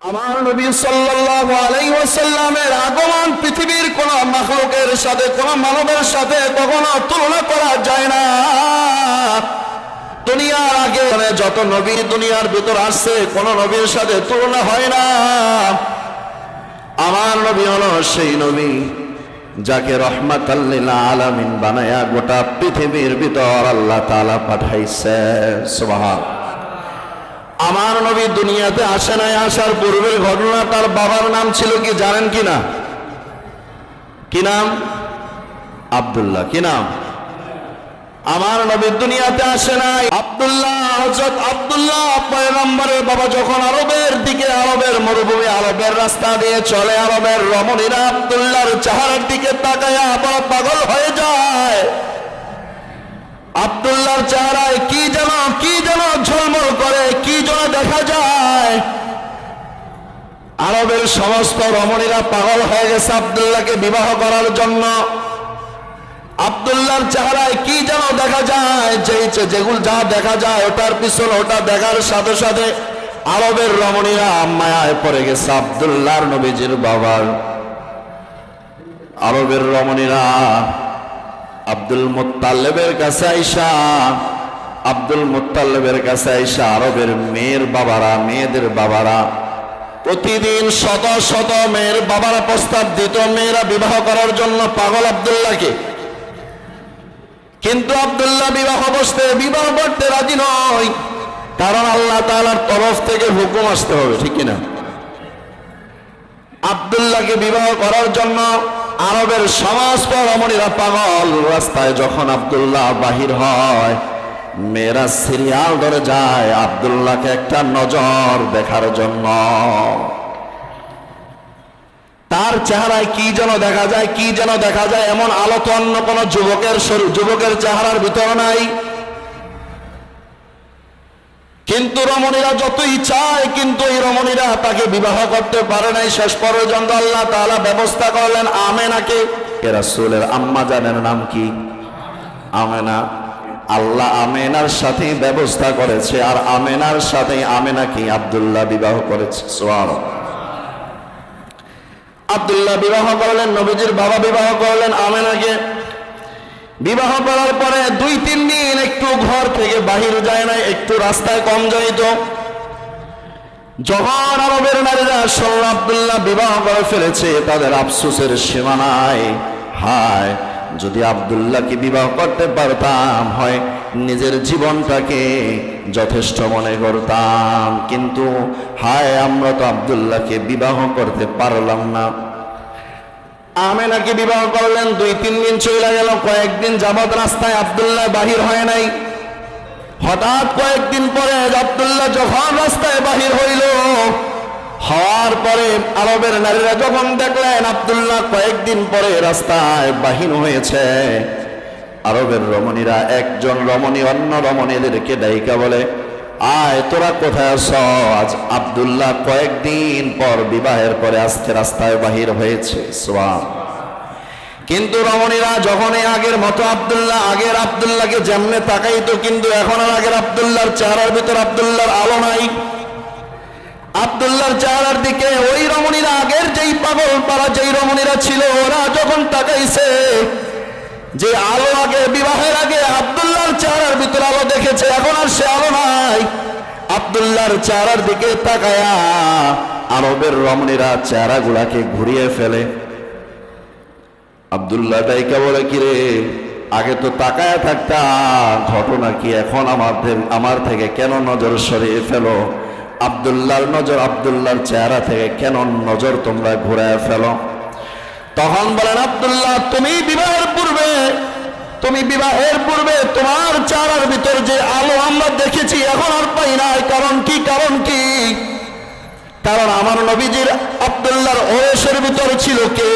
আমার নবী সাল্লাল্লাহু আলাইহি ওয়াসাল্লামের আগমন পৃথিবীর কোন মাখলুকের সাথে, কোন মানবের সাথে কখনো তুলনা করা যায় না। দুনিয়ার আগে মানে যত নবী দুনিয়ার ভিতর আসছে, কোন নবীর সাথে তুলনা হয় না। আমার নবী হলো সেই নবী যাকে রহমাতাল্লিল আলামিন বানায়া গোটা পৃথিবীর ভিতর আল্লাহ তাআলা পাঠাইছে। সুবহান আমার নবী দুনিয়াতে আসে নাই, আসার পূর্বের ঘটনা তার বাবার নাম ছিল কি জানেন কি না? কি নাম? আব্দুল্লাহ। কি নাম? আমার নবী দুনিয়াতে আসে নাই। আব্দুল্লাহ, হযরত আব্দুল্লাহ পয়গম্বরের বাবা যখন আরবের দিকে, আরবের মরুভূমি, আরবের রাস্তা দিয়ে চলে, আরবের রমণীরা আব্দুল্লাহর চেহারার দিকে তাকায় বড় পাগল হয়ে যায়। আব্দুল্লাহর চেহারায় কি যেন ঝলমল করে কি যেন দেখা যায় আরবের সমস্ত রমণীরা পাগল হয়ে গেছে আব্দুল্লাহকে বিবাহ করার জন্য। আব্দুল্লাহর চেহারায় কি যেন দেখা যায় যে- যেগুলো যা দেখা যায়, ওটার পিছনে ওটা দেখার সাথে সাথে আরবের রমণীরা মায়ায় পড়ে গেছে আব্দুল্লাহর নবীজির বাবার। আরবের রমণীরা আব্দুল মুত্তাল্লেবের কাছে আইসা, আব্দুল মুত্তাল্লেবের কাছে আইসা আরবের মেয়ের বাবারা, মেয়েদের বাবারা প্রতিদিন শত শত মেয়ের বাবারা প্রস্তাব দিত, মেয়েরা বিবাহ করার জন্য পাগল আব্দুল্লাহকে। কিন্তু আব্দুল্লাহ বিবাহ বসতে, বিবাহ করতে রাজি নয়। কারণ আল্লাহ তালার তরফ থেকে হুকুম আসতে হবে, ঠিক কিনা? আব্দুল্লাহকে বিবাহ করার জন্য আরবের সমস্ত রমণীরা পাগল রাস্তায় যখন আব্দুল্লাহ বাহির হয় মেয়েরা সিরিয়াল ধরে যায় আব্দুল্লাহকে একটা নজর দেখার জন্য। তার চেহারায় কি যেন দেখা যায়, কি যেন দেখা যায়, এমন আলো তো অন্য কোন যুবকের যুবকের চেহারার ভিতর নাই। কিন্তু রমণীরা যতই চায় কিন্তু এই রমণীরা তাকে বিবাহ করতে পারে নাই। শেষ পর্যন্ত আল্লাহ তাআলা ব্যবস্থা করলেন, আমেনাকে। এ রাসূলের আম্মা জানের নাম কি? আমেনা। আল্লাহ আমেনার সাথে ব্যবস্থা করেছে, আর আমেনার সাথে আমেনাকে আব্দুল্লাহ বিবাহ করেছে সোয়ার আব্দুল্লাহ বিবাহ করলেন, নবীজির বাবা বিবাহ করলেন আমেনাকে। বিবাহ করার পরে দুই, তিন দিন একটু ঘর থেকে বাহির যায় না একটু রাস্তায় কম যাইত যখন আরবের নারীরা সৌর আব্দুল্লাহ বিবাহ করে ফেলেছে, তাদের আফসোসের সীমানায় হায়। যদি আব্দুল্লাহকে বিবাহ করতে পারতাম, হয় নিজের জীবনটাকে যথেষ্ট মনে করতাম। কিন্তু হায়, আমরা তো আব্দুল্লাহকে বিবাহ করতে পারলাম না। আমেনাকে বিবাহ করলেন, দুই তিন দিন চলে গেল, কয়েকদিন যাবৎ রাস্তায় আব্দুল্লাহ বাহির হয় নাই। হঠাৎ কয়েকদিন পরে আবদুল্লাহ যখন রাস্তায় বাহির হইল হওয়ার পরে আরবের নারীরা যখন দেখলেন আব্দুল্লাহ কয়েকদিন পরে রাস্তায় বাহিন হয়েছে, আরবের রমণীরা একজন রমণী অন্য রমণীদেরকে ডাইকা বলে, আয়, তোরা কোথায় আছ? আজ আব্দুল্লাহ কয়েকদিন পর বিবাহের পরে আজকে রাস্তায় বাহির হয়েছে সোয়াব কিন্তু রমণীরা যখন আগের মতো আব্দুল্লাহ, আগের আব্দুল্লাহকে যেমনে তাকাইতো, কিন্তু এখন আর আগের আবদুল্লাহর চেহারার ভিতর আব্দুল্লাহর আলো নাই। আব্দুল্লাহর চেহারার দিকে ওই রমণীরা আগের যেই পাগল পাড়া, যেই রমণীরা ছিল, ওরা যখন তাকাইছে, যে আলো আগে, বিবাহের আগে আব্দুল্লাহর চেহারার ভিতর আলো দেখেছে, এখন আর সে আলো নাই। আব্দুল্লাহর চেহারার দিকে তাকায়া আরবের রমণীরা চেহারাগুলাকে ঘুরিয়ে ফেলে। আব্দুল্লাহ ডাইকা বলে, কিরে, আগে তো তাকায় থাকতা, ঘটনা কি এখন আমাদের, আমার থেকে কেন নজর সরিয়ে ফেলো? আব্দুল্লাহর নজর আব্দুল্লাহর চেহারা থেকে কেন নজর তোমরা ঘুরায় ফেলো? তখন বলেন, আব্দুল্লাহ, তুমি বিবাহের পূর্বে, তুমি বিবাহের পূর্বে তোমার চেহারার ভিতর যে আলো আমরা দেখেছি, এখন আর পাই নাই। কারণ কি? কারণ কি? কারণ আমার নবীজির আব্দুল্লাহর ওয়েশের ভিতর ছিল কে?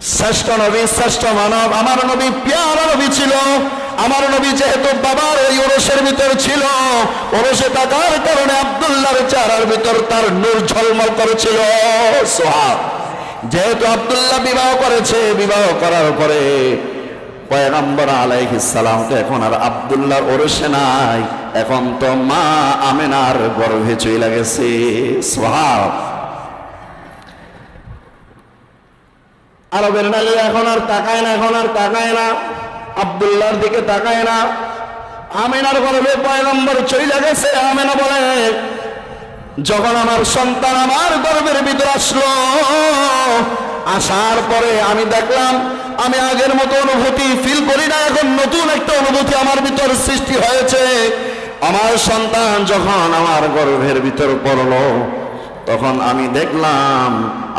শ্রেষ্ঠ নবী, শ্রেষ্ঠ মানব। আমার নবী, পেয়ারা নবী ছিল। আমার নবী যেহেতু বাবার ওই ওরসের ভিতর ছিল, ওরসে থাকার কারণে আব্দুল্লাহর চেহারার ভিতর তার নূর ঝলমল করেছিল। সোহাব যেহেতু আব্দুল্লাহ বিবাহ করেছে, বিবাহ করার পরে পয়গম্বর আলাইহিস তো এখন আর আব্দুল্লাহর ওরসে নাই, এখন তো মা আমেনার গর্ভে চলে গেছে। সোহাব আরবের নারী এখন আর তাকায় না, এখন আর তাকায় না। আব্দুল্লাহর দিকে তাকায় না। আমেনার গর্ভে পয়গম্বর চলে গেছে। আমেনা বলে, যখন আমার সন্তান আমার গর্ভের ভিতরে আসলো, আসার পরে আমি দেখলাম, আমি আগের মতো অনুভূতি ফিল করি না। এখন নতুন একটা অনুভূতি আমার ভিতর সৃষ্টি হয়েছে। আমার সন্তান যখন আমার গর্ভের ভিতর পড়ল, তখন আমি দেখলাম,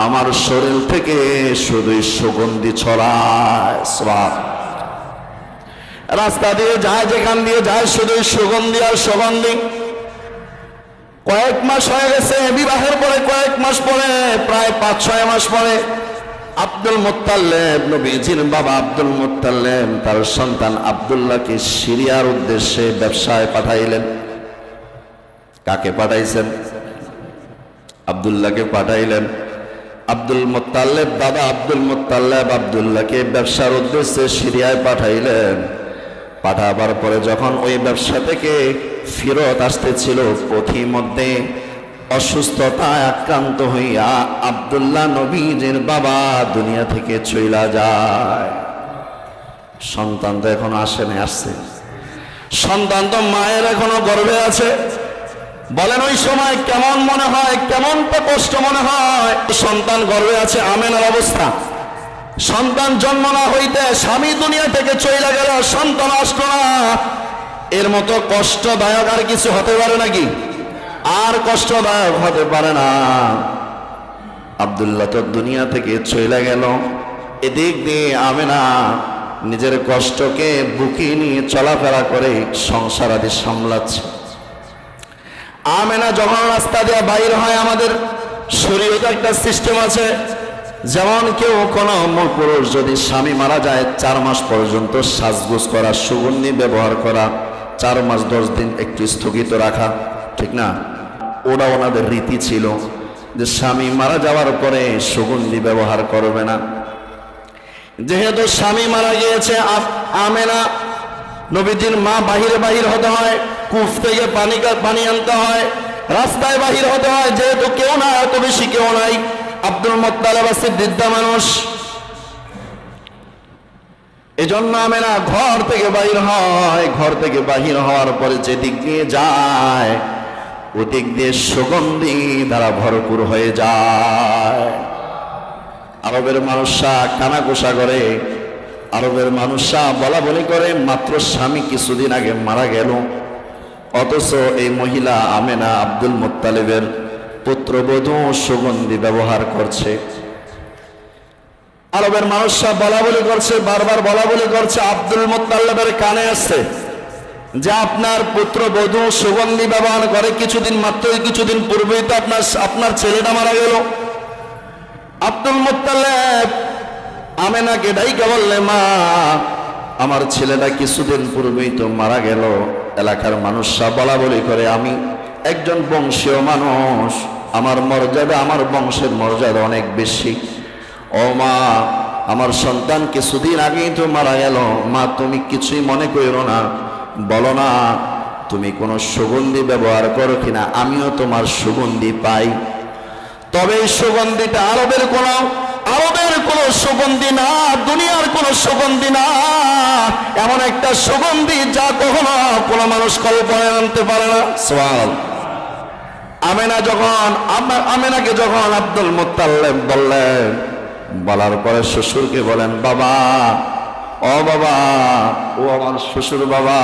আমার শরীর থেকে শুধুই সুগন্ধি ছড়ায়। রাস্তা দিয়ে যায়, যেখান দিয়ে যায়, শুধুই সুগন্ধি আর সুগন্ধি। কয়েক মাস হয়ে গেছে বিবাহের পরে, কয়েক মাস পরে, প্রায় পাঁচ, ছয় মাস পরে আব্দুল মোত্তাল্লেব নবীজির বাবা আব্দুল মোত্তাল্লেব তার সন্তান আব্দুল্লাহকে সিরিয়ার উদ্দেশ্যে ব্যবসায় পাঠাইলেন। কাকে পাঠাইছেন? আব্দুল্লাহকে পাঠাইলেন। আব্দুল মোত্তাল্লেব দাদা আব্দুল মোত্তাল্লেব আব্দুল্লাহকে ব্যবসার উদ্দেশ্যে সিরিয়ায় পাঠাইলেন। পাঠাবার পরে যখন ওই ব্যবসা থেকে ফেরত আসতেছিল পথি মধ্যে অসুস্থতায় আক্রান্ত হইয়া আব্দুল্লাহ নবীজের বাবা দুনিয়া থেকে চইলা যায়। সন্তান তো এখনও আসেনি আসছে। সন্তান তো মায়ের এখনও গর্বে আছে। বলেন ওই সময় কেমন মনে হয়, কেমন তো কষ্ট মনে হয়? সন্তান গর্ভে আছে, আমেনার অবস্থা। সন্তান জন্ম না হইতে স্বামী দুনিয়া থেকে চলে গেল, সন্তান আসলো না। এর মতো কষ্টদায়ক আর কিছু হতে পারে নাকি? আর কষ্টদায়ক হতে পারে না। আব্দুল্লাহ তো দুনিয়া থেকে চলে গেল। এদিক দিয়ে আমেনা নিজের কষ্টকে বুকে নিয়ে চলাফেরা করে সংসার আদি সামলাচ্ছে। আমেনা যখন রাস্তা দিয়ে বাইর হয়, আমাদের শরীয়তে একটা সিস্টেম আছে। যেমন কেউ কোনো পুরুষ যদি স্বামী মারা যায়, চার মাস পর্যন্ত সাজগোজ করা, সুগন্ধি ব্যবহার করা, চার মাস দশ দিন একটু স্থগিত রাখা, ঠিক না? ওরা ওনাদের রীতি ছিল যে স্বামী মারা যাওয়ার পরে সুগন্ধি ব্যবহার করবে না। যেহেতু স্বামী মারা গিয়েছে আমেনা নবীজির মা বাহিরে বাহির হতে হয় কূপ থেকে পানি পানি আনতে হয়, রাস্তায় বাহির হতে হয়, যেহেতু কেউ না এত বেশি কেউ নাই। আব্দুল মোত্তালেব আছে বৃদ্ধা মানুষ। এজন্য আমেনা ঘর থেকে বাহির হয়। ঘর থেকে বাহির হওয়ার পরে যেদিক দিয়ে যায়, ওদিক দিয়ে সুগন্ধি দ্বারা ভরপুর হয়ে যায়। আরবের মানুষরা কানাঘোষা করে। আরবের মানুষরা বলা বলি করে, মাত্র স্বামী কিছুদিন আগে মারা গেল। অথচ এই মহিলা আমেনা আব্দুল মোত্তালেবের পুত্রবধূ সুগন্ধি ব্যবহার করছে। আরবের মানুষরা বলা বলি করছে, বারবার বলা বলি করছে, আব্দুল মোত্তালেবের কানে আসছে যে আপনার পুত্র বধূ সুগন্ধি ব্যবহার করে কিছুদিন মাত্রই, কিছুদিন পূর্বেই তো আপনার আপনার ছেলেটা মারা গেল। আব্দুল মোত্তালেব আমেনাকে ডাইকে বললে, মা, আমার ছেলেটা কিছুদিন পূর্বেই তো মারা গেল। এলাকার মানুষরা বলা বলি করে, আমি একজন বংশীয় মানুষ। আমার মর্যাদা আমার বংশের মর্যাদা অনেক বেশি। ও মা, আমার সন্তান কিছুদিন আগেই তো মারা গেল। মা, তুমি কিছুই মনে করো না। বলো না, তুমি কোনো সুগন্ধি ব্যবহার করো কিনা? আমিও তোমার সুগন্ধি পাই। তবে এই সুগন্ধিটা আরবের কোন আরবের কোন সুগন্ধি না, দুনিয়ার কোন সুগন্ধি না। এমন একটা সুগন্ধি যা কখনো কোনো মানুষ কল্পনায় আনতে পারে না। সোয়াল আমেনা যখন, আমা- আমেনাকে যখন আব্দুল মোত্তাল্লেব বললেন, বলার পরে শ্বশুরকে বলেন, বাবা, ও বাবা, ও আমার শ্বশুর বাবা,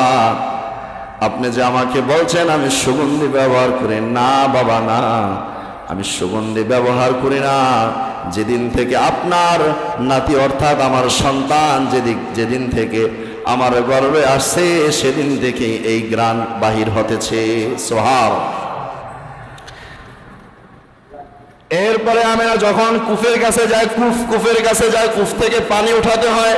আপনি যে আমাকে বলছেন, আমি সুগন্ধি ব্যবহার করি। না বাবা, না, আমি সুগন্ধি ব্যবহার করি না। যেদিন থেকে আপনার নাতি অর্থাৎ আমার সন্তান যেদিন যেদিন থেকে আমার গর্বে আসছে, সেদিন থেকে এই গ্রান বাহির হতেছে। সোহাব এরপরে আমরা যখন কুফের কাছে যাই কুফ, কুফের কাছে যাই কুফ থেকে পানি উঠাতে হয়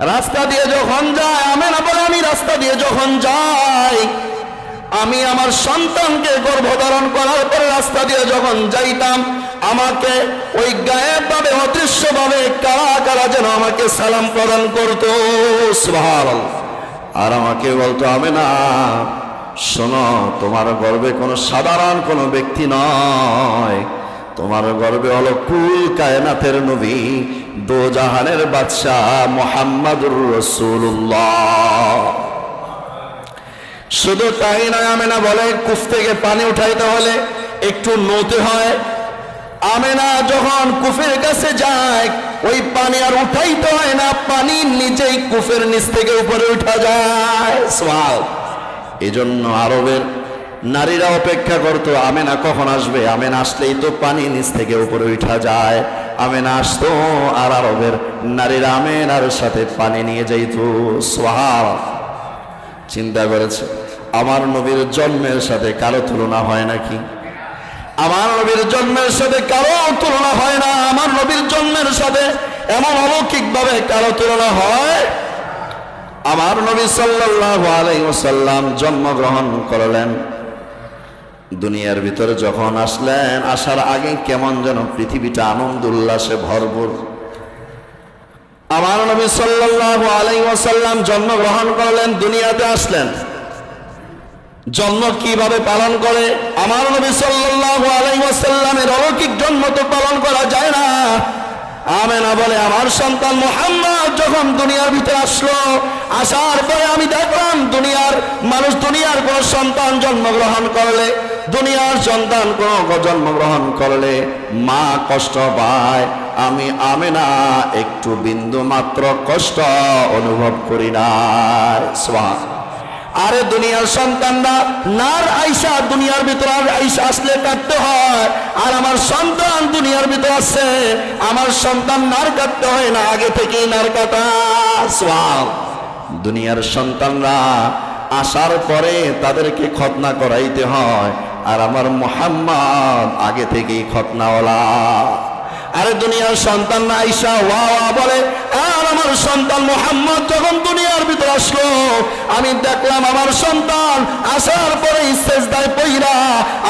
রাস্তা দিয়ে যখন যায়, আমেনা বলে, আমি রাস্তা দিয়ে যখন যাই, আমি আমার সন্তানকে গর্ভধারণ করার পরে রাস্তা দিয়ে যখন যাইতাম, আমাকে ওই গায়েব ভাবে মধ্যে অদৃশ্যভাবে কারা কারা যেন আমাকে সালাম প্রদান করতো। আর আমাকে বলতো আমি না শোনো, তোমার গর্বে কোনো সাধারণ কোনো ব্যক্তি নয়। তোমার গর্বে হলো কুল কায়নাতের নবী দো জাহানের বাদশাহ মোহাম্মদুর রসুল্লাহ শুধু তাই নয়, আমেনা বলে, কুফ থেকে পানি উঠাইতে হলে একটু নতে হয়। আমেনা যখন কুফের কাছে যায়, ওই পানি আর উঠাইতে হয় না, পানি নিজেই কুফের নিচ থেকে উপরে উঠা যায়। সোয়াল এই জন্য আরবের নারীরা অপেক্ষা করতো, আমেনা কখন আসবে? আমেনা আসলেই তো পানি নিচ থেকে উপরে উঠা যায়। আমেনা আসতো আর আরবের নারীরা আমেনার সাথে পানি নিয়ে যাইতো। সোহাল চিন্তা করেছে, আমার নবীর জন্মের সাথে কারও তুলনা হয় নাকি? আমার নবীর জন্মের সাথে কারও তুলনা হয় না। আমার নবীর জন্মের সাথে এমন অলৌকিক ভাবে কারও তুলনা হয় আমার নবী সাল্লাল্লাহু আলাইহি ওয়াসাল্লাম জন্মগ্রহণ করলেন। দুনিয়ার ভিতরে যখন আসলেন, আসার আগে কেমন যেন পৃথিবীটা আনন্দ উল্লাসে ভরপুর। আমার নবী সাল্লাল্লাহু আলাইহি ওয়াসাল্লাম জন্মগ্রহণ করলেন, দুনিয়াতে আসলেন। জন্ম কীভাবে পালন করে? আমার নবী সাল্লাল্লাহু আলাইহি ওয়াসাল্লামের অলৌকিক জন্ম তো পালন করা যায় না। আমেনা বলে, আমার সন্তান মোহাম্মদ যখন দুনিয়ার ভিতরে আসলো আসার পরে আমি দেখলাম দুনিয়ার মানুষ, দুনিয়ার কোন সন্তান জন্মগ্রহণ করলে, দুনিয়ার সন্তান কোন জন্মগ্রহণ করলে মা কষ্ট পায়, আমি আমি না একটু বিন্দু মাত্র কষ্ট অনুভব করি না। আরে দুনিয়ার সন্তানরা, নার আইসা দুনিয়ার ভিতরে আইসা আসলে কাটতে হয়, আর আমার সন্তান দুনিয়ার ভিতরে আসছে, আমার সন্তান নার কাটতে হয় না, আগে থেকেই নার কাটা। সোয়াব দুনিয়ার সন্তানরা আসার পরে তাদেরকে খতনা করাইতে হয়। আর আমার মোহাম্মদ আগে থেকেই খতনাওয়ালা আরে দুনিয়ার সন্তান না আইসা ওয়া ওয়া বলে, আর আমার সন্তান মোহাম্মদ যখন দুনিয়ার ভিতরে আসলো, আমি দেখলাম আমার সন্তান আসার পরে ইস্তেজদায় পইরা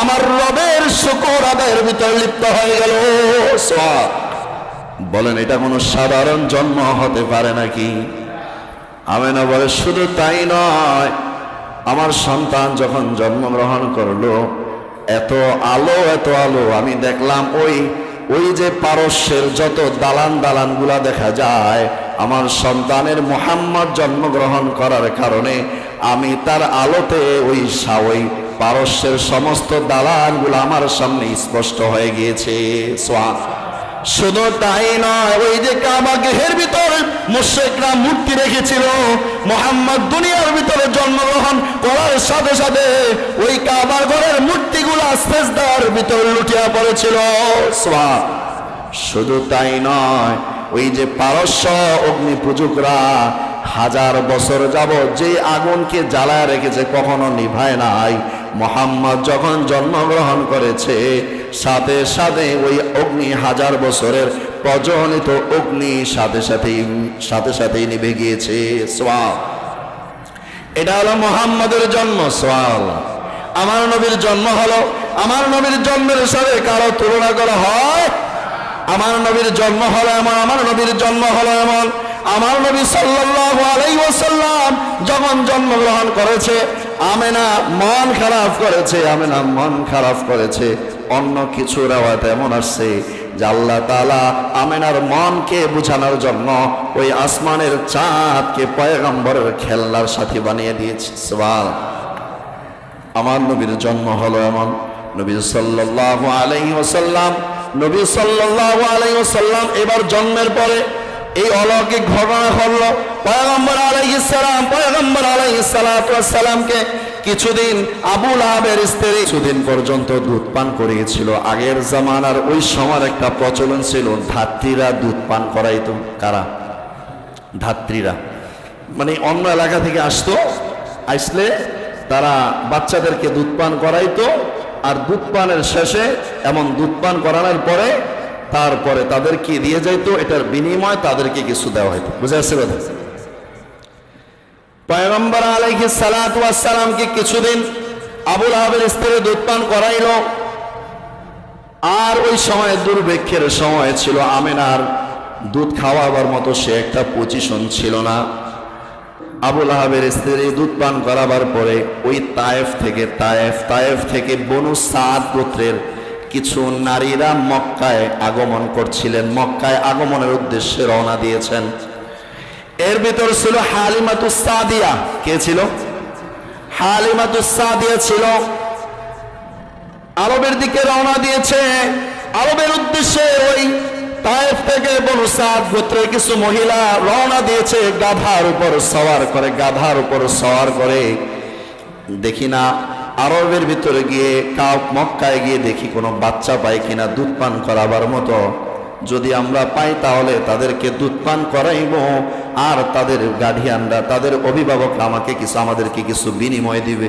আমার রবের শুকর আদায়ের ভিতর লিপ্ত হয়ে গেল। বলেন, এটা কোনো সাধারণ জন্ম হতে পারে নাকি? আমেনা বলে, শুধু তাই নয়, আমার সন্তান যখন জন্মগ্রহণ করল, এত আলো এত আলো, আমি দেখলাম ওই ওই যে পারস্যের যত দালান দালানগুলা দেখা যায়, আমার সন্তানের মোহাম্মদ জন্মগ্রহণ করার কারণে আমি তার আলোতে ওই সা- ওই পারস্যের সমস্ত দালানগুলো আমার সামনে স্পষ্ট হয়ে গিয়েছে। সোয়া শুধু তাই নয়। ওই যে কাবা গৃহের ভিতর মুশ্রিকরা মূর্তি রেখেছিল, মোহাম্মদ দুনিয়ার ভিতরে জন্মগ্রহণ করার সাথে সাথে ওই কাবা ঘরের মূর্তিগুলো সেজদার ভিতর লুটিয়া পড়েছিল। শুধু তাই নয়, ওই যে পারস্য অগ্নি পূজকরা হাজার বছর যাব যে আগুনকে জ্বালায় রেখেছে, কখনো নিভায় নাই। মোহাম্মদ যখন জন্মগ্রহণ করেছে, সাথে সাথে ওই অগ্নি হাজার বছরের প্রজ্বলিত অগ্নি সাথে সাথেই সাথে সাথেই নিভে গিয়েছে। সোয়াব। এটা হলো মোহাম্মদের জন্ম সোয়াল আমার নবীর জন্ম হলো, আমার নবীর জন্মের সাথে কারও তুলনা করা হয়। আমার নবীর জন্ম হলো এমন, আমার নবীর জন্ম হলো এমন। আমার নবী সাল্লাল্লাহু আলাইহি যখন জন্মগ্রহণ করেছে, আমেনা মন খারাপ করেছে, আমেনা মন খারাপ করেছে। অন্য কিছু রেওয়াত এমন আসছে যে আল্লাহ তাআলা আমেনার মনকে বোঝানোর জন্য ওই আসমানের চাঁদকে পয়গম্বরের খেলনার সাথী বানিয়ে দিয়েছে। আমার নবীর জন্ম হলো এমন। নবী আলাইহি ওয়াসাল্লাম, নবী আলাইহি ওয়াসাল্লাম এবার জন্মের পরে এই অলৌকিক ঘটনা ঘটলো। পয়গম্বর আলাইহিস সালাম, পয়গম্বর আলাইহিস সালাতু ওয়াস সালামকে কিছুদিন আবুল আবের স্ত্রী কিছুদিন পর্যন্ত দুধ পান করিয়েছিল। আগের জামানার ওই সময় একটা প্রচলন ছিল, ধাত্রীরা দুধ পান করাইতো। কারা? ধাত্রীরা। মানে অন্য এলাকা থেকে আসতো, আসলে তারা বাচ্চাদেরকে দুধ পান করাইতো, আর দুধ পানের শেষে এমন দুধ পান করানোর পরে তারপরে তাদেরকে দিয়ে যাইত? এটার বিনিময় তাদেরকে কিছু দেওয়া হইতো। বুঝে আসছে কথা? পয়গম্বর আলাইহি সালাতু ওয়াসসালামকে কিছুদিন আবুল আহাবের স্ত্রী দুধ পান করাইলো। আর ওই সময় দুর্ভিক্ষের সময় ছিল, আমেনার দুধ খাওয়াবার মতো সে একটা পজিশন ছিল না। আবুল আহাবের স্ত্রী দুধ পান করাবার পরে ওই তায়েফ থেকে, তায়েফ তায়েফ থেকে বনু সাদ গোত্রের কিছু নারীরা মক্কায় আগমন করছিলেন, মক্কায় আগমনের উদ্দেশ্যে রওনা দিয়েছেন। এর ভিতর ছিল হালিমাতুস সাদিয়া। কে ছিল? হালিমাতুস সাদিয়া ছিল। আরবের দিকে রওনা দিয়েছে। আরবের উদ্দেশ্যে ওই তায়েফ থেকে বনু সাদ গোত্রের কিছু মহিলা রওনা দিয়েছে, গাধার উপর সওয়ার করে, গাধার উপর সওয়ার করে। দেখি না আরবের ভিতরে গিয়ে কাউ মক্কায় গিয়ে দেখি কোনো বাচ্চা পাই কিনা দুধ পান করাবার মতো। যদি আমরা পাই তাহলে তাদেরকে দুধ পান করাইব আর তাদের গার্ডিয়ানরা, তাদের অভিভাবক আমাকে কিছু, আমাদেরকে কিছু বিনিময় দিবে।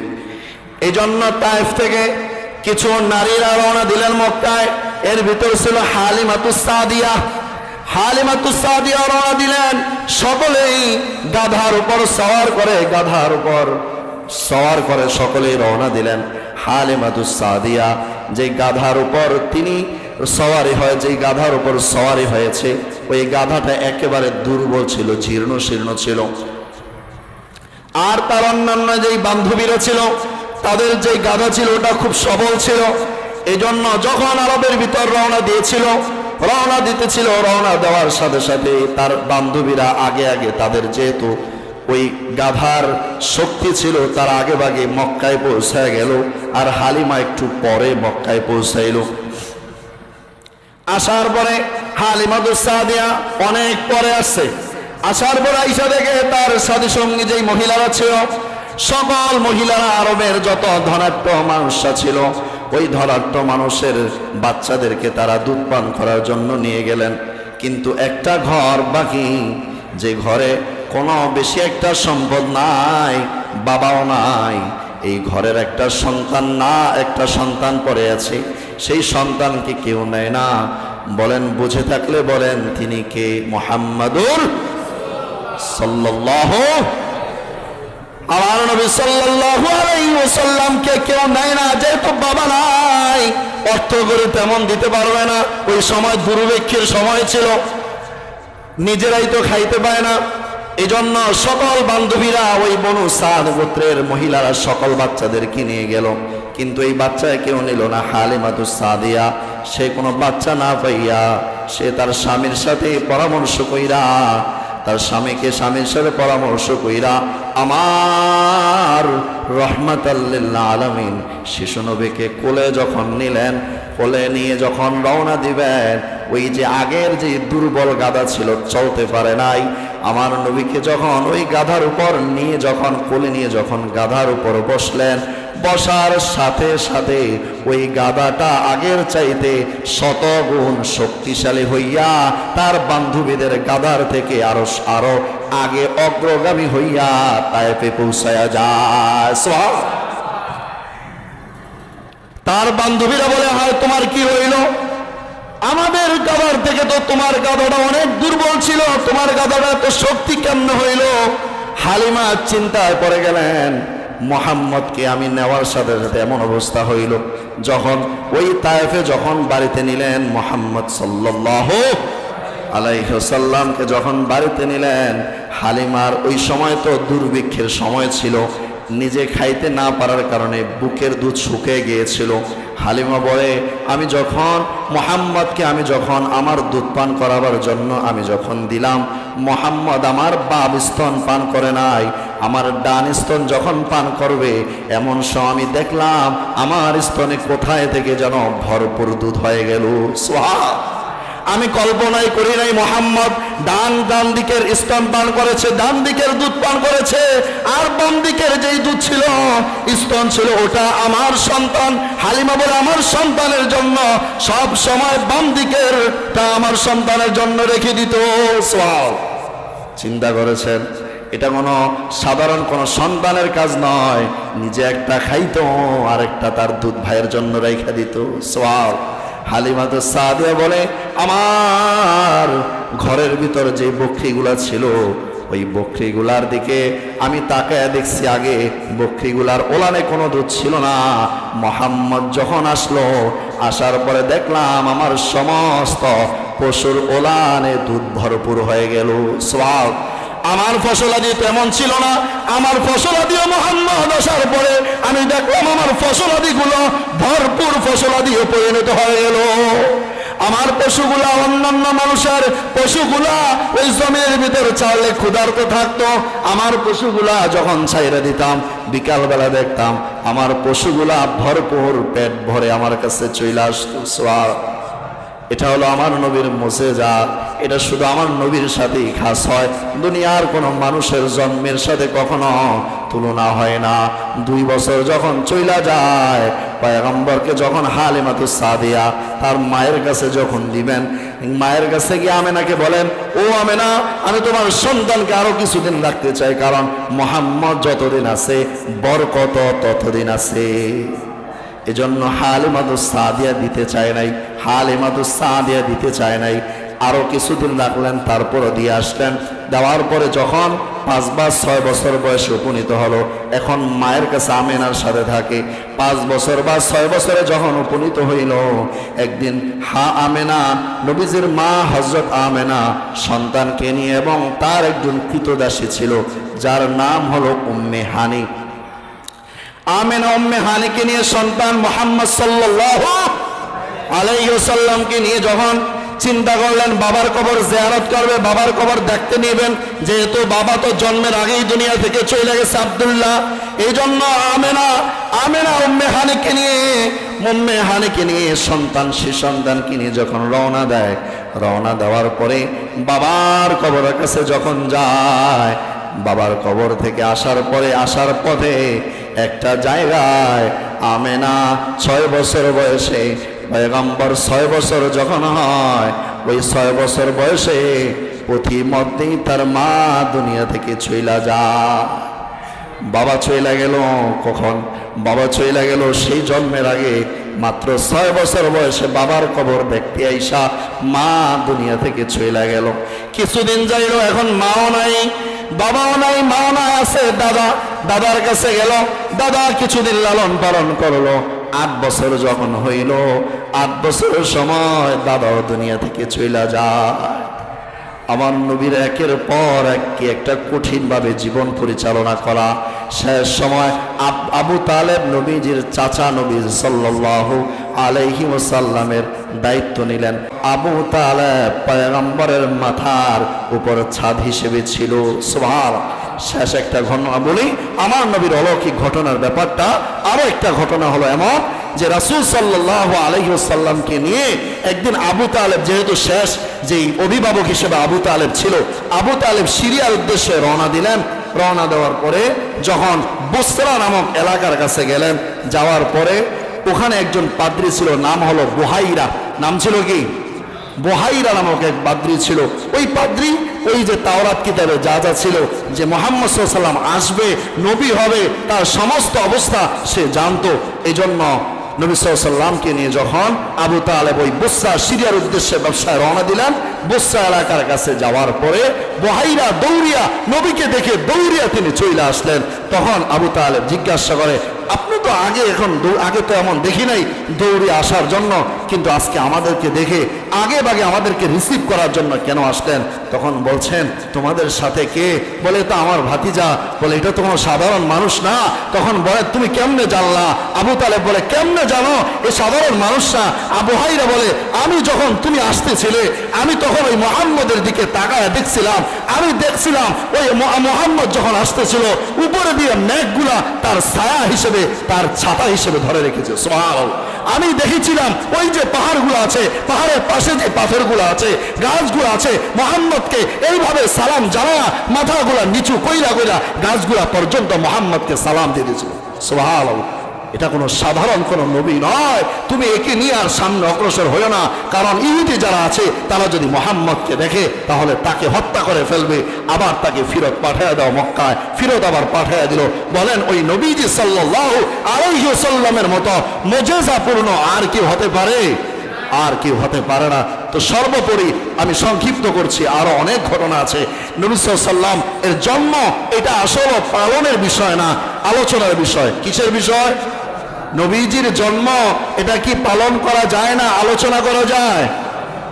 এই জন্য তাইফ থেকে কিছু নারীরা রওনা দিলেন মক্কায়। এর ভিতর ছিল হালিমাতুস সাদিয়া। হালিমাতুস সাদিয়া রওনা দিলেন। সকলেই গাধার উপর সওয়ার করে গাধার উপর সওয়ার করে সকলেই রওনা দিলেন হালিমাতুস সাদিয়া, যে গাধার উপর তিনি সওয়ারি হয় যেই গাধার উপর সওয়ারি হয়েছে, ওই গাধাটা একেবারে দুর্বল ছিল, জীর্ণ শীর্ণ ছিল। আর তার অন্যান্য যেই বান্ধবীরা ছিল, তাদের যে গাধা ছিল, ওটা খুব সবল ছিল। এজন্য যখন আরবের ভিতর রওনা দিয়েছিল, রওনা দিতেছিল, রওনা দেওয়ার সাথে সাথে তার বান্ধবীরা আগে আগে তাদের যেহেতু ওই গাধার শক্তি ছিল, তার আগে ভাগে মক্কায় পৌঁছায় গেল আর হালিমা একটু পরে মক্কায় পৌঁছাইল। আসার পরে হালিমাদুস সাদিয়া অনেক পরে আসছে। আসার পরে আইসা দেখে তার সাথী সঙ্গী যেই মহিলারা ছিল, সকল মহিলারা আরবের যত ধনাঢ্য মানুষরা ছিল, ওই ধনাঢ্য মানুষের বাচ্চাদেরকে তারা দুধ পান করার জন্য নিয়ে গেলেন। কিন্তু একটা ঘর বাকি, যে ঘরে কোনো বেশি একটা সম্পদ নাই, বাবাও নাই। এই ঘরের একটা সন্তান না, একটা সন্তান পড়ে আছে। সেই সন্তানকে কেউ নেয় না। বলেন, বুঝে থাকলে বলেন, তিনি কে? মোহাম্মদুর সাল্লাল্লাহু আমার নবী সাল্লাল্লাহু আলাইহি ওয়াসাল্লামকে কেউ নেয় না, যেহেতু বাবা নাই। অর্থ করে তেমন দিতে পারবে না। ওই সময় দুর্ভিক্ষের সময় ছিল। নিজেরাই তো খাইতে পায় না। এজন্য সকল বান্ধবীরা ওই বনু সাদ গোত্রের মহিলারা সকল বাচ্চাদেরকে নিয়ে গেল। কিন্তু এই বাচ্চায় কেউ নিল না। হালিমাতু সাদিয়া, সে কোনো বাচ্চা না পাইয়া সে তার স্বামীর সাথে পরামর্শ কইরা, তার স্বামীকে স্বামীর সাথে পরামর্শ কইরা, আমার রহমাতাল্লিল্লাহ আলামিন। শিশু নবীকে কোলে যখন নিলেন, কোলে নিয়ে যখন রওনা দিবেন, ওই যে আগের যে দুর্বল গাদা ছিল, চলতে পারে নাই। আমার নবীকে যখন ওই গাধার উপর নিয়ে, যখন কোলে নিয়ে, যখন গাধার উপর বসলেন, বসার সাথে সাথে ওই গাদাটা আগের চাইতে শতগুণ শক্তিশালী হইয়া, তার বান্ধবীদের গাদার থেকে আরও আরও আগে অগ্রগামী হইয়া তাইপে পৌঁছায়া যায়। তার বান্ধবীরা বলে, হয়, তোমার কি হইল? আমাদের গাদার থেকে তো তোমার গাদাটা অনেক দুর্বল ছিল, তোমার গাদাটা তো শক্তি কেমন হইল? হালিমা চিন্তায় পড়ে গেলেন, মোহাম্মদকে আমি নেওয়ার সাথে সাথে এমন অবস্থা হইল। যখন ওই তায়েফে যখন বাড়িতে নিলেন মোহাম্মদ সাল্লাহ আলাইসাল্লামকে যখন বাড়িতে নিলেন, হালিমার ওই সময় তো দুর্ভিক্ষের সময় ছিল। নিজে খাইতে না পারার কারণে বুকের দুধ শুকিয়ে গিয়েছিল। হালিমা বলে, আমি যখন মোহাম্মদকে, আমি যখন আমার দুধ পান করাবার জন্য আমি যখন দিলাম, মোহাম্মদ আমার বাপ স্তন পান করে নাই, আমার ডান স্তন যখন পান করবে, এমন সময় আমি দেখলাম, আমার স্তনে কোথায় থেকে যেন ভরপুর দুধ হয়ে গেল। সোহা আমি কল্পনাই করি নাই, মোহাম্মদ ডান ডান দিকের স্তন পান করেছে, ডান দিকের দুধ পান করেছে, আর বাম দিকের যেই দুধ ছিল, স্তন ছিল ওটা আমার সন্তান, হালিমা বলে আমার সন্তানের জন্য, সব সময় বাম দিকের তা আমার সন্তানের জন্য রেখে দিত চিন্তা করেছেন? এটা কোনো সাধারণ কোনো সন্তানের কাজ নয়, নিজে একটা খাইতো আর একটা তার দুধ ভাইয়ের জন্য রেখে দিত সোয়াল হালিমা তো সাদিয়া বলে, আমার ঘরের ভিতর যে বকরিগুলা ছিল, ওই বকরিগুলার দিকে আমি তাকায় দেখছি আগে। বকরিগুলার ওলানে কোনো দুধ ছিল না। মোহাম্মদ যখন আসলো, আসার পরে দেখলাম আমার সমস্ত পশুর ওলানে দুধ ভরপুর হয়ে গেল। সব আমার ফসলাদি তেমন ছিল না। আমার ফসল ফসলাদিও মোহাম্মদ আসার পরে আমি দেখলাম আমার ফসলাদিগুলো ভরপুর ফসলাদিও পরিণত হয়ে গেল। আমার পশুগুলা, অন্যান্য মানুষের পশুগুলা ওই জমির ভিতর চালে ক্ষুধার্ত থাকতো। আমার পশুগুলা যখন ছাইরা দিতাম, বিকালবেলা দেখতাম, আমার পশুগুলা ভরপুর পেট ভরে আমার কাছে চলে আসতো। সোয়া এটা হলো আমার নবীর মোসেজা এটা শুধু আমার নবীর সাথেই খাস হয়। দুনিয়ার কোনো মানুষের জন্মের সাথে কখনো তুলনা হয় না। দুই বছর যখন চইলা যায়, পয়গম্বরকে যখন হালিমাতু সাদিয়া, তার মায়ের কাছে যখন দিবেন, মায়ের কাছে গিয়ে আমেনাকে বলেন, ও আমেনা, আমি তোমার সন্তানকে আরও কিছুদিন রাখতে চাই, কারণ মোহাম্মদ যতদিন আছে, বরকত ততদিন আছে। এজন্য হালিমাদু সাদিয়া দিতে চায় নাই হালিমাদু সাদিয়া দিতে চায় নাই। আরও কিছুদিন রাখলেন, তারপরও দিয়ে আসলেন। দেওয়ার পরে যখন পাঁচ বা ছয় বছর বয়সে উপনীত হলো, এখন মায়ের কাছে আমেনার সাথে থাকে। পাঁচ বছর বা ছয় বছরে যখন উপনীত হইল, একদিন হা আমেনা, নবীজির মা হজরত আমেনা সন্তানকে নিয়ে এবং তার একজন কৃতদাসী ছিল, যার নাম হলো উম্মে হানি। আমেনা উম্মে হানিকে নিয়ে সন্তান মোহাম্মদ সাল্লাল্লাহু আলাইহি ওয়াসাল্লামকে নিয়ে যখন চিন্তা করলেন, বাবার কবর জিয়ারত করবে, বাবার কবর দেখতে নেবেন, যেহেতু বাবা তো জন্মের আগেই দুনিয়া থেকে চলে গেছে আব্দুল্লাহ। এই জন্য আমেনা আমেনা উম্মে হানিকে নিয়ে, উম্মে হানিকে নিয়ে সন্তান সে সন্তানকে নিয়ে যখন রওনা দেয়, রওনা দেওয়ার পরে বাবার কবরের কাছে যখন যায়, বাবার কবর থেকে আসার পরে, আসার পথে একটা জায়গায় আমেনা ছয় বছর বয়সে, পয়গম্বর ছয় বছর যখন হয়, ওই ছয় বছর বয়সে প্রতিমধ্যেই তার মা দুনিয়া থেকে ছইলা যায়। বাবা চইলা গেল কখন? বাবা চইলা গেল সেই জন্মের আগে, মাত্র ছয় বছর বয়সে বাবার কবর দেখতে আইসা মা দুনিয়া থেকে চইলা গেল। কিছুদিন যাইল, এখন মাও নাই। বাবাও নাই মা নাই আছে, দাদা, দাদার কাছে গেল, দাদা কিছুদিন লালন পালন করল। আট বছর যখন হইল, আট বছরের সময় দাদাও দুনিয়া থেকে চইলা যায়। আমার নবীর একের পর এক কি একটা কঠিনভাবে জীবন পরিচালনা করা। শেষ সময় আবু তালেব নবীজির চাচা নবী সাল্লাল্লাহু আলাইহি ওয়াসাল্লামের দায়িত্ব নিলেন। আবু তালেব পয়গম্বরের মাথার উপর ছাদ হিসেবে ছিল। সুবহান। শেষ একটা ঘটনা বলি, আমার নবীর অলৌকিক ঘটনার ব্যাপারটা আরও একটা ঘটনা হলো এমন যে রাসূল সাল্লাল্লাহু আলাইহি ওয়াসাল্লামকে নিয়ে একদিন আবু তালেব, যেহেতু শেষ, যেই অভিভাবক হিসেবে আবু তালেব ছিল, আবু তালেব সিরিয়ার উদ্দেশ্যে রওনা দিলেন। রওনা দেওয়ার পরে যখন বসরা নামক এলাকার কাছে গেলেন, যাওয়ার পরে ওখানে একজন পাদ্রী ছিল, নাম হলো বুহাইরা। নাম ছিল কি? বহাইরা নামক এক পাদ্রী ছিল। ওই পাদ্রী, ওই যে তাওরাত কিতাবে যা যা ছিল, যে মোহাম্মদ সাল্লাম আসবে, নবী হবে, তার সমস্ত অবস্থা সে জানতো। এই জন্য নবী সাল্লামকে নিয়ে যখন আবু তালেব ওই বুসরা সিরিয়ার উদ্দেশ্যে ব্যবসায় রওনা দিলেন, বুসরা এলাকার কাছে যাওয়ার পরে বহাইরা, দৌড়িয়া, নবীকে দেখে দৌড়িয়া তিনি চলে আসলেন। তখন আবু তালেব জিজ্ঞাসা করে, আপনি তো আগে এখন আগে তো এমন দেখি নাই দৌড়ে আসার জন্য, কিন্তু আজকে আমাদেরকে দেখে, আগে বাগে আমাদেরকে রিসিভ করার জন্য কেন আসলেন? তখন বলছেন, তোমাদের সাথে কে? বলে, এটা আমার ভাতিজা। বলে, এটা তো কোনো সাধারণ মানুষ না। তখন বলে, তুমি কেমনে জানলা? আবু তালেব বলে, কেমনে জানো? এ সাধারণ মানুষ না। আবু হাইরা বলে, আমি যখন তুমি আসতেছিলে, আমি তখন ওই মোহাম্মদের দিকে তাকায় দেখছিলাম। আমি দেখছিলাম ওই মোহাম্মদ যখন আসতেছিল, উপরে দিয়ে মেঘগুলা তার ছায়া হিসেবে, তার ছাতা হিসেবে ধরে রেখেছে সুবহানাল্লাহ। আমি দেখেছিলাম ওই যে পাহাড়গুলো আছে, পাহাড়ের পাশে যে পাথরগুলো আছে, গাছগুলো আছে, মোহাম্মদকে এইভাবে সালাম জানা মাথাগুলা নিচু কইরা কইরা গাছগুলা পর্যন্ত মোহাম্মদকে সালাম দিয়ে দিয়েছিল সুবহানাল্লাহ। এটা কোনো সাধারণ কোনো নবী নয়। তুমি একে নিয়ে আর সামনে অগ্রসর হইও না। কারণ ইহুদি যারা আছে, তারা যদি মোহাম্মদকে দেখে, তাহলে তাকে হত্যা করে ফেলবে, আবার তাকে ফিরত পাঠিয়ে দাও মক্কায়। ফিরত আবার পাঠিয়ে দিল। বলেন, ওই নবীজি সাল্লাল্লাহু আলাইহি সাল্লামের মতো মজেজাপূর্ণ আর কি হতে পারে? আর কেউ হতে পারে না। তো সর্বোপরি আমি সংক্ষিপ্ত করছি, আরও অনেক ঘটনা আছে। নবী সাল্লাম এর জন্ম, এটা আসলে পালনের বিষয় না, আলোচনার বিষয়। কিসের বিষয়? নবীজির জন্ম এটা কি পালন করা যায় না? আলোচনা করা যায়?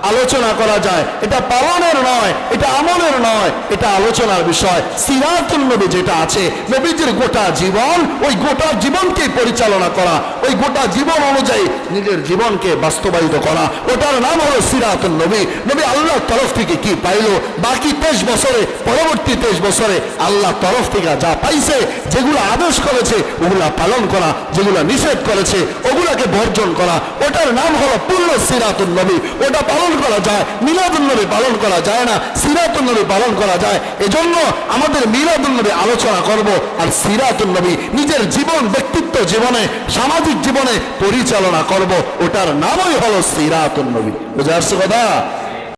আলোচনা করা যায়। এটা পালনের নয়, এটা আমলের নয়, এটা আলোচনার বিষয়। সিরাতুল নবী যেটা আছে, নবীজির গোটা জীবন, ওই গোটা জীবনকে পরিচালনা করা। ওই গোটা জীবন অনুযায়ী নিজের জীবনকে বাস্তবায়িত করা। ওটার নাম হলো সিরাতুল নবী। নবী আল্লাহর তরফ থেকে কি পাইলো? বাকি তেইশ বছরে, পরবর্তী তেইশ বছরে আল্লাহ তরফ থেকে যা পাইছে, যেগুলো আদেশ করেছে, ওগুলা পালন করা, যেগুলো নিষেধ করেছে, ওগুলাকে বর্জন করা। ওটার নাম হলো পূর্ণ সিরাতুল নবী। ওটা পালন করা যায় মিলাদুল নবী পালন করা যায় না সিরাতুল নবী পালন করা যায়। এজন্য আমাদের মিলাদুল নবী আলোচনা করব আর সিরাতুল নবী নিজের জীবন, ব্যক্তিত্ব জীবনে, সামাজিক জীবনে পরিচালনা করব। ওটার নামই হলো সিরাতুল নবী বুঝে আসছে কথা?